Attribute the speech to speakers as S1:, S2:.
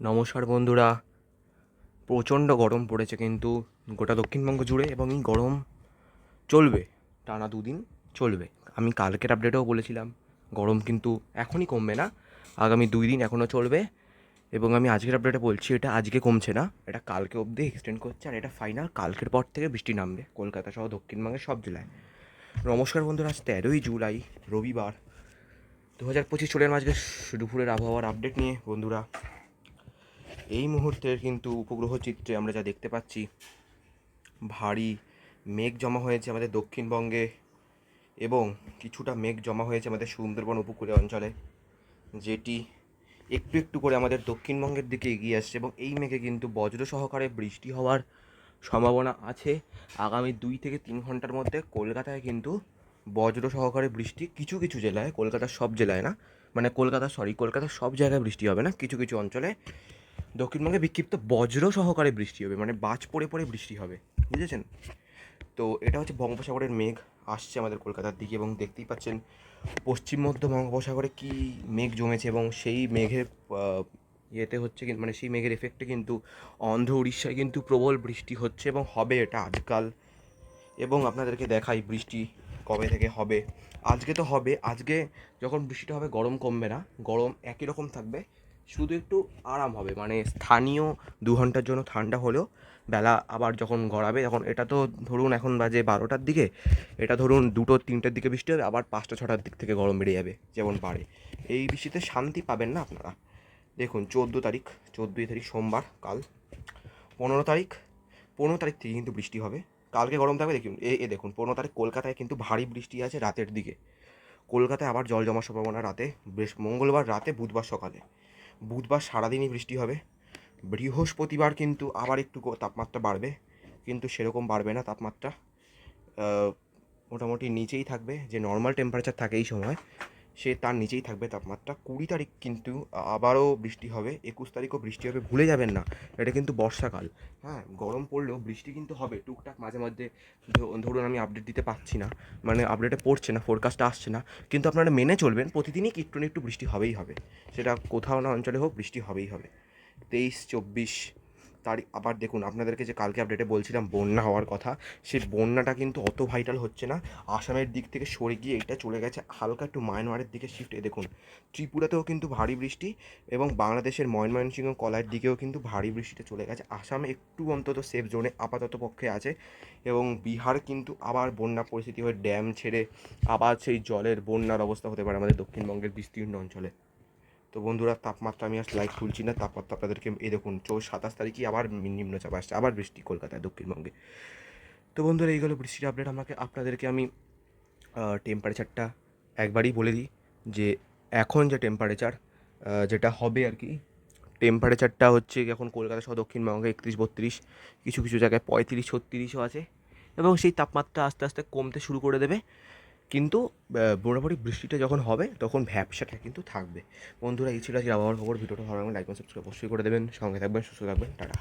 S1: নমস্কার বন্ধুরা। প্রচণ্ড গরম পড়েছে কিন্তু গোটা দক্ষিণবঙ্গ জুড়ে এবং এই গরম চলবে, টানা দুদিন চলবে। আমি কালকের আপডেটেও বলেছিলাম, গরম কিন্তু এখনই কমবে না, আগামী দুই দিন এখনও চলবে এবং আমি আজকের আপডেটে বলছি, এটা আজকে কমছে না, এটা কালকে অবধি এক্সটেন্ড করছে আর এটা ফাইনাল কালকের পর থেকে বৃষ্টি নামবে কলকাতা সহ দক্ষিণবঙ্গের সব জেলায়। নমস্কার বন্ধুরা, আজ তেরোই জুলাই, রবিবার। দু হাজার পঁচিশ চলে আজকে দুপুরের আবহাওয়ার আপডেট নিয়ে বন্ধুরা এই মুহূর্তের কিন্তু উপগ্রহ চিত্রে আমরা যা দেখতে পাচ্ছি, ভারী মেঘ জমা হয়েছে আমাদের দক্ষিণবঙ্গে এবং কিছুটা মেঘ জমা হয়েছে আমাদের সুন্দরবন উপকূলীয় অঞ্চলে, যেটি একটু একটু করে আমাদের দক্ষিণবঙ্গের দিকে এগিয়ে আসছে এবং এই মেঘে কিন্তু বজ্র সহকারে বৃষ্টি হওয়ার সম্ভাবনা আছে। আগামী দুই থেকে তিন ঘণ্টার মধ্যে কলকাতায় কিন্তু বজ্র সহকারে বৃষ্টি কিছু কিছু জেলায়, কলকাতার সব জেলায় না মানে কলকাতা সরি কলকাতার সব জায়গায় বৃষ্টি হবে না, কিছু কিছু অঞ্চলে দক্ষিণবঙ্গে বিক্ষিপ্ত বজ্র সহকারে বৃষ্টি হবে মানে বাজ পড়ে পড়ে বৃষ্টি হবে, বুঝেছেন? তো এটা হচ্ছে বঙ্গোপসাগরের মেঘ আসছে আমাদের কলকাতার দিকে এবং দেখতেই পাচ্ছেন পশ্চিম মধ্য বঙ্গোপসাগরে কী মেঘ জমেছে এবং সেই মেঘের ইয়েতে হচ্ছে কিন্তু মানে সেই মেঘের এফেক্টে কিন্তু অন্ধ্র উড়িষ্যায় কিন্তু প্রবল বৃষ্টি হচ্ছে এবং হবে এটা আজকাল। এবং আপনাদেরকে দেখাই বৃষ্টি কবে থেকে হবে। আজকে তো হবে, আজকে যখন বৃষ্টিটা হবে গরম কমবে না, গরম একই রকম থাকবে শুধু একটু আরাম হবে। মানে স্থানীয় দু ঘণ্টার জন্য ঠান্ডা হলেও বেলা আবার যখন গড়াবে তখন এটা তো ধরুন এখন বাজে বারোটার দিকে, এটা ধরুন দুটো তিনটের দিকে বৃষ্টি হবে, আবার পাঁচটা ছটার দিক থেকে গরম বেড়ে যাবে যেমন বাড়ে। এই বৃষ্টিতে শান্তি পাবেন না আপনারা। দেখুন চোদ্দ তারিখ, চোদ্দোই তারিখ সোমবার, কাল পনেরো তারিখ পনেরো তারিখ থেকে কিন্তু বৃষ্টি হবে। কালকে গরম থাকবে, দেখুন, এ এ দেখুন, পনেরো তারিখ কলকাতায় কিন্তু ভারী বৃষ্টি আছে রাতের দিকে। কলকাতায় আবার জল জমার সম্ভাবনা রাতে বেশ মঙ্গলবার রাতে, বুধবার সকালে। বুধবার সারাদিনই বৃষ্টি হবে। বৃহস্পতিবার কিন্তু আবার একটু তাপমাত্রা বাড়বে, কিন্তু সেরকম বাড়বে না তাপমাত্রা। মোটামুটি নিচেই থাকবে, যে নর্মাল টেম্পারেচার থাকে এই সময়। সে তার নিচেই থাকবে তাপমাত্রা। কুড়ি তারিখ কিন্তু আবারও বৃষ্টি হবে, একুশ তারিখও বৃষ্টি হবে, ভুলে যাবেন না। এটা কিন্তু বর্ষাকাল। হ্যাঁ গরম পড়লেও বৃষ্টি কিন্তু হবে। টুকটাক মাঝে মধ্যে ধরুন আমি আপডেট দিতে পারছি না। মানে আপডেটে পড়ছে না ফোরকাস্টটা আসছে না। কিন্তু আপনারা মেনে চলবেন, প্রতিদিনই একটু না একটু বৃষ্টি হবেই হবে। সেটা কোথাও না অঞ্চলে হোক, বৃষ্টি হবেই হবে। তেইশ, চব্বিশ তারিখ আবার দেখুন, আপনাদেরকে যে কালকে আপডেটে বলছিলাম বন্যা হওয়ার কথা, সেই বন্যাটা কিন্তু অত ভাইটাল হচ্ছে না। আসামের দিক থেকে সরে গিয়ে এটা চলে গেছে হালকা একটু মায়ানমারের দিকে শিফট এ দেখুন, ত্রিপুরাতেও কিন্তু ভারী বৃষ্টি এবং বাংলাদেশের ময়মনসিংহ কলার দিকেও কিন্তু ভারী বৃষ্টিতে চলে গেছে। আসামে একটু অন্তত সেফ জোনে আপাতত পক্ষে আছে এবং বিহার কিন্তু আবার বন্যা পরিস্থিতি হয়ে ড্যাম ছেড়ে আবার সেই জলের বন্যার অবস্থা হতে পারে আমাদের দক্ষিণবঙ্গের বিস্তীর্ণ অঞ্চলে। তো বন্ধুরা, তাপমাত্রা আমি আর লাইক তুলছি না। তাপমাত্রা আপনাদেরকে এই দেখুন, চৌ সাতাশ তারিখে আবার নিম্নচাপ আসছে। আবার বৃষ্টি কলকাতায়, দক্ষিণবঙ্গে। তো বন্ধুরা এইগুলো বৃষ্টির আপডেট আমাকে আপনাদেরকে আমি টেম্পারেচারটা একবারই বলে দিই যে, এখন যে টেম্পারেচার যেটা হবে আর কি টেম্পারেচারটা হচ্ছে এখন কলকাতা সহ দক্ষিণবঙ্গে একত্রিশ, বত্রিশ, কিছু কিছু জায়গায় পঁয়ত্রিশ, ছত্রিশও আছে। এবং সেই তাপমাত্রা আস্তে আস্তে কমতে শুরু করে দেবে। কিন্তু মোটামুটি বৃষ্টিটা যখন হবে, তখন ভ্যাবসাটা কিন্তু থাকবে। বন্ধুরা, এই ছিল আজকে আবহাওয়ার খবর। ভিডিওটা ভালো লাগলে লাইক সাবস্ক্রাইব অবশ্যই করে দেবেন। সঙ্গে থাকবেন, সুস্থ থাকবেন। টাটা।